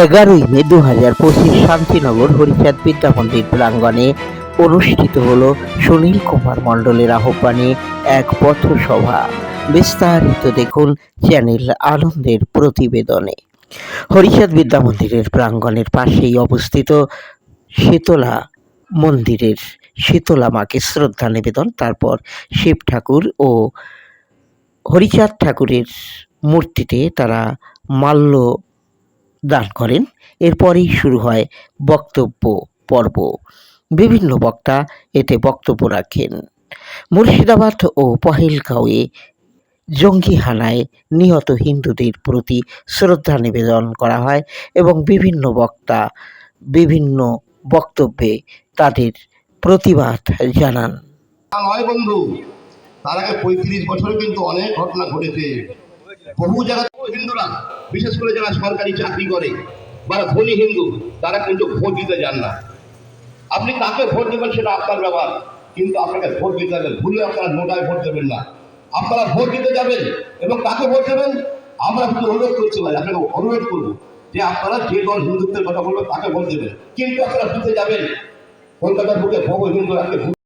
এগারোই মে দু হাজার পঁচিশ শান্তিনগর হরিচাঁদ বিদ্যা মন্দির প্রাঙ্গণে অনুষ্ঠিত হল সুনীল কুমার মণ্ডলের আহ্বানে এক পথসভা। বিস্তারিত দেখুন চ্যানেল আনন্দের প্রতিবেদনে। হরিচাঁদ বিদ্যা মন্দিরের প্রাঙ্গণের পাশেই অবস্থিত শীতলা মন্দিরের শীতলা মাকে শ্রদ্ধা নিবেদন, তারপর শিব ঠাকুর ও হরিচাঁদ ঠাকুরের মূর্তিতে তারা মাল্য দান করেন। এরপরেই শুরু হয় বক্তব্য পর্ব। বিভিন্ন বক্তা এতে বক্তব্য রাখেন। মুর্শিদাবাদ ও পহেলগাঁওয়ে জঙ্গি হানায় নিহত হিন্দুদের প্রতি শ্রদ্ধা নিবেদন করা হয় এবং বিভিন্ন বক্তা বিভিন্ন বক্তব্যে তাদের প্রতিবাদ জানান। নয় বন্ধু, তার আগে পঁয়ত্রিশ বছরে কিন্তু অনেক ঘটনা ঘটেছে। বহু জায়গায় হিন্দুরা, বিশেষ করে যারা সরকারি চাকরি করে বা ধনী হিন্দু, তারা কিন্তু ভোট দিতে যান না। আপনি কাকে ভোট দেবেন সেটা আপনার ব্যাপার, কিন্তু আপনাকে ভোট দিতে হবে, ভুলে আপনারা নোটায় ভোট দেবেন না। আপনারা ভোট দিতে যাবেন এবং কাকে ভোট দেবেন? আমরা শুধু অনুরোধ করছি ভাই, আপনাকে অনুরোধ করব যে আপনারা যে দল হিন্দুত্বের কথা বলবে তাকে ভোট দেবেন। কিন্তু আপনারা দিতে যাবেন। কলকাতার বুকে বহু হিন্দু আজকে